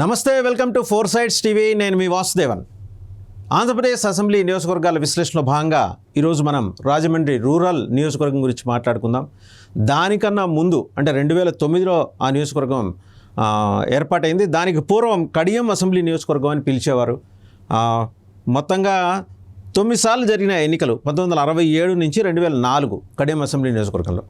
నమస్తే welcome to four sides TV. నేను మీ వాసుదేవన్. ఆంధ్రప్రదేశ్ అసెంబ్లీ నియోజకవర్గాల విశ్లేషణలో భాగంగా ఈరోజు మనం రాజమండ్రి రూరల్ నియోజకవర్గం గురించి మాట్లాడుకుందాం. దానికన్నా ముందు అంటే రెండు వేల తొమ్మిదిలో ఆ నియోజకవర్గం ఏర్పాటైంది. దానికి పూర్వం కడియం అసెంబ్లీ నియోజకవర్గం అని పిలిచేవారు. మొత్తంగా తొమ్మిది సార్లు జరిగిన ఎన్నికలు పంతొమ్మిది వందల అరవై ఏడు నుంచి రెండు వేల నాలుగు కడియం అసెంబ్లీ నియోజకవర్గంలో.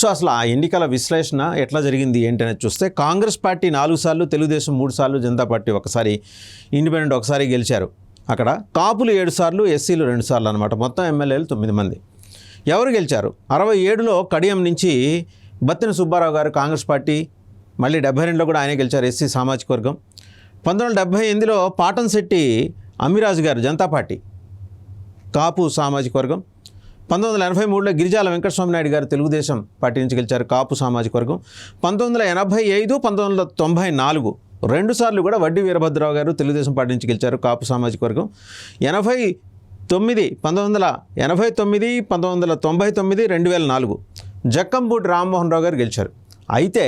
సో అసలు ఆ ఎన్నికల విశ్లేషణ ఎట్లా జరిగింది ఏంటనేది చూస్తే కాంగ్రెస్ పార్టీ నాలుగు సార్లు తెలుగుదేశం మూడు సార్లు జనతా పార్టీ ఒకసారి ఇండిపెండెంట్ ఒకసారి గెలిచారు. అక్కడ కాపులు ఏడు సార్లు ఎస్సీలు రెండు సార్లు అనమాట మొత్తం ఎమ్మెల్యేలు తొమ్మిది మంది. ఎవరు గెలిచారు? అరవై ఏడులో కడియం నుంచి బత్తిన సుబ్బారావు గారు కాంగ్రెస్ పార్టీ మళ్ళీ డెబ్బై రెండులో కూడా ఆయనే గెలిచారు ఎస్సీ సామాజిక వర్గం. పంతొమ్మిది వందల డెబ్బై ఎనిమిదిలో పాటన్శెట్టి అమిరాజు గారు జనతా పార్టీ కాపు సామాజిక వర్గం. పంతొమ్మిది వందల ఎనభై మూడులో గిరిజాల వెంకటస్వామి నాయుడు గారు తెలుగుదేశం పార్టీ నుంచి గెలిచారు కాపు సామాజిక వర్గం. పంతొమ్మిది వందల ఎనభై ఐదు పంతొమ్మిది వందల తొంభై నాలుగు రెండు సార్లు కూడా వడ్డీ వీరభద్రరావు గారు తెలుగుదేశం పార్టీ నుంచి గెలిచారు కాపు సామాజిక వర్గం. ఎనభై తొమ్మిది పంతొమ్మిది వందల ఎనభై తొమ్మిది పంతొమ్మిది వందల తొంభై తొమ్మిది రెండు వేల నాలుగు జక్కంపూడి రామ్మోహన్ రావు గారు గెలిచారు. అయితే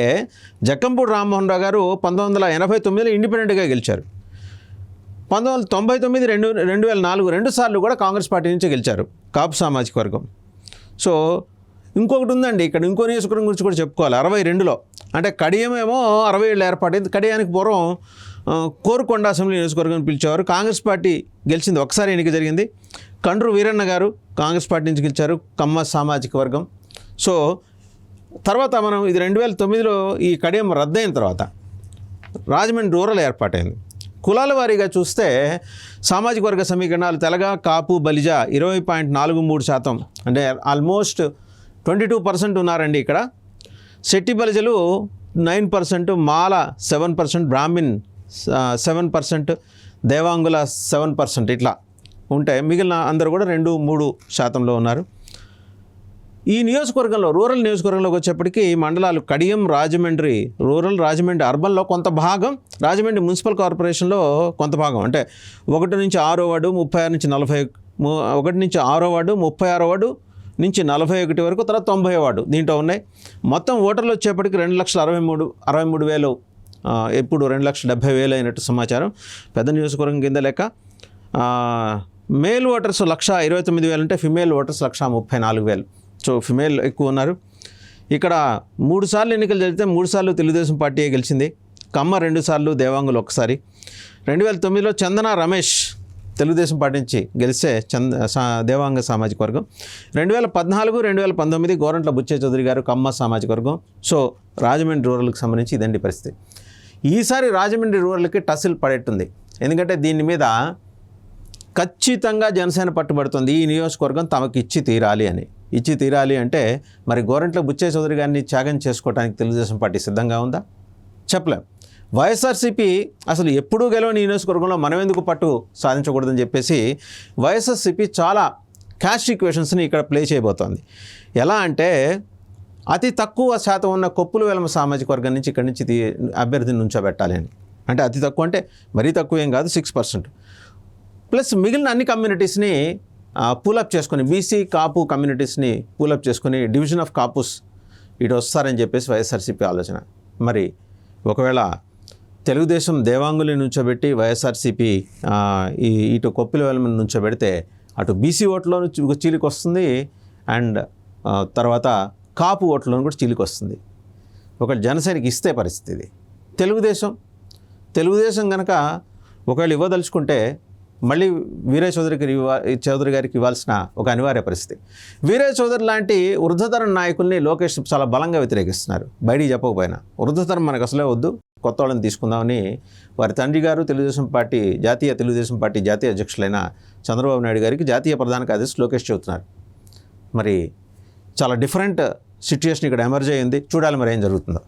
జక్కంపూడి రామ్మోహన్ రావు గారు పంతొమ్మిది వందల ఎనభై తొమ్మిదిలో ఇండిపెండెంట్గా గెలిచారు. పంతొమ్మిది వందల తొంభై తొమ్మిది రెండు రెండు వేల నాలుగు రెండు సార్లు కూడా కాంగ్రెస్ పార్టీ నుంచి గెలిచారు కాపు సామాజిక వర్గం. సో ఇంకొకటి ఉందండి ఇక్కడ ఇంకో నియోజకవర్గం గురించి కూడా చెప్పుకోవాలి. అరవై రెండులో అంటే కడియమేమో అరవై ఏళ్ళు ఏర్పాటైంది కడియానికి పూర్వం కోరుకొండ అసెంబ్లీ నియోజకవర్గం పిలిచేవారు. కాంగ్రెస్ పార్టీ గెలిచింది ఒకసారి ఎన్నిక జరిగింది. కండ్రు వీరన్న గారు కాంగ్రెస్ పార్టీ నుంచి గెలిచారు కమ్మ సామాజిక వర్గం. సో తర్వాత మనం ఇది రెండు వేల తొమ్మిదిలో ఈ కడియం రద్దయిన తర్వాత రాజమండ్రి రూరల్ ఏర్పాటైంది. కులాల వారీగా చూస్తే సామాజిక వర్గ సమీకరణాలు తెలగ కాపు బలిజ ఇరవై పాయింట్ నాలుగు మూడు శాతం. అంటే ఆల్మోస్ట్ ట్వంటీ టూ పర్సెంట్ ఉన్నారండి ఇక్కడ. శెట్టి బలిజలు నైన్ పర్సెంట్ మాల seven percent Brahmin seven percent దేవాంగుల seven percent ఇట్లా ఉంటే మిగిలిన అందరూ కూడా రెండు మూడు శాతంలో ఉన్నారు. ఈ నియోజకవర్గంలో రూరల్ నియోజకవర్గంలోకి వచ్చేప్పటికి మండలాలు కడియం రాజమండ్రి రూరల్ రాజమండ్రి అర్బన్లో కొంత భాగం రాజమండ్రి మున్సిపల్ కార్పొరేషన్లో కొంత భాగం. అంటే ఒకటి నుంచి ఆరో వార్డు ముప్పై ఆరు నుంచి నలభై ఒకటి నుంచి ఆరో వార్డు ముప్పై ఆరో వార్డు నుంచి నలభై ఒకటి వరకు తర్వాత తొంభై వార్డు దీంట్లో ఉన్నాయి. మొత్తం ఓటర్లు వచ్చేప్పటికి రెండు లక్షల అరవై మూడు అరవై మూడు వేలు ఎప్పుడు రెండు లక్షల డెబ్బై వేలు అయినట్టు సమాచారం. పెద్ద నియోజకవర్గం కింద లెక్క మేల్ ఓటర్స్ లక్ష ఇరవై తొమ్మిది వేలు అంటే ఫిమేల్ ఓటర్స్ లక్ష ముప్పై నాలుగు వేలు. సో ఫిమేల్ ఎక్కువ ఉన్నారు. ఇక్కడ మూడు సార్లు ఎన్నికలు జరిగితే మూడు సార్లు తెలుగుదేశం పార్టీ గెలిచింది. కమ్మ రెండు సార్లు దేవాంగులు ఒకసారి రెండు వేల తొమ్మిదిలో చందన రమేష్ తెలుగుదేశం పార్టీ నుంచి గెలిస్తే చంద దేవాంగ సామాజిక వర్గం. రెండు వేల పద్నాలుగు రెండు వేల పంతొమ్మిది గోరంట్ల బుచ్చే చౌదరి గారు కమ్మ సామాజిక వర్గం. సో రాజమండ్రి రూరల్కి సంబంధించి ఇదండి పరిస్థితి. ఈసారి రాజమండ్రి రూరల్కి టసిల్ పడేట్టుంది. ఎందుకంటే దీని మీద ఖచ్చితంగా జనసేన పట్టుబడుతుంది. ఈ నియోజకవర్గం తమకు ఇచ్చి తీరాలి అని. ఇచ్చి తీరాలి అంటే మరి గోరంట్ల బుచ్చే చౌదరి గారిని త్యాగం చేసుకోవడానికి తెలుగుదేశం పార్టీ సిద్ధంగా ఉందా? చెప్పలేం. వైఎస్ఆర్సీపీ అసలు ఎప్పుడూ గెలవని నియోజకవర్గంలో మనం ఎందుకు పట్టు సాధించకూడదని చెప్పేసి వైఎస్ఆర్సీపీ చాలా క్యాష్ ఈక్వేషన్స్ని ఇక్కడ ప్లే చేయబోతోంది. ఎలా అంటే అతి తక్కువ శాతం ఉన్న కొప్పులు వెలమ సామాజిక వర్గం నుంచి ఇక్కడి నుంచి తీ- అభ్యర్థిని నుంచోబెట్టాలి అని. అంటే అతి తక్కువ అంటే మరీ తక్కువ ఏం కాదు సిక్స్ పర్సెంట్. ప్లస్ మిగిలిన అన్ని కమ్యూనిటీస్ని పూలప్ చేసుకొని బీసీ కాపు కమ్యూనిటీస్ని పూలప్ చేసుకుని డివిజన్ ఆఫ్ కాపుస్ ఇటు వస్తారని చెప్పేసి వైఎస్ఆర్సీపీ ఆలోచన. మరి ఒకవేళ తెలుగుదేశం దేవాంగుల్ని నుంచోబెట్టి వైఎస్ఆర్సీపీ ఈ ఇటు కొప్పిల వెలమని నుంచోబెడితే అటు బీసీ ఓట్లో చీలికి వస్తుంది అండ్ తర్వాత కాపు ఓట్లోను కూడా చీలికి వస్తుంది. ఒక జనసేనకి ఇస్తే పరిస్థితి ఇది. తెలుగుదేశం తెలుగుదేశం కనుక ఒకవేళ ఇవ్వదలుచుకుంటే మళ్ళీ వీరే చౌదరికి చౌదరి గారికి ఇవ్వాల్సిన ఒక అనివార్య పరిస్థితి. వీరే చౌదరి లాంటి వృద్ధతరం నాయకుల్ని లోకేష్ చాలా బలంగా వ్యతిరేకిస్తున్నారు. బయటికి చెప్పకపోయినా. వృద్ధతరం మనకు అసలే వద్దు. కొత్త వాళ్ళని తీసుకుందామని వారి తండ్రి గారు తెలుగుదేశం పార్టీ జాతీయ తెలుగుదేశం పార్టీ జాతీయ అధ్యక్షులైన చంద్రబాబు నాయుడు గారికి జాతీయ ప్రధాన కార్యదర్శి లోకేష్ చెబుతున్నారు. మరి చాలా డిఫరెంట్ సిచ్యుయేషన్ ఇక్కడ ఎమర్జ్ అయ్యింది. చూడాలి మరి ఏం జరుగుతుందో.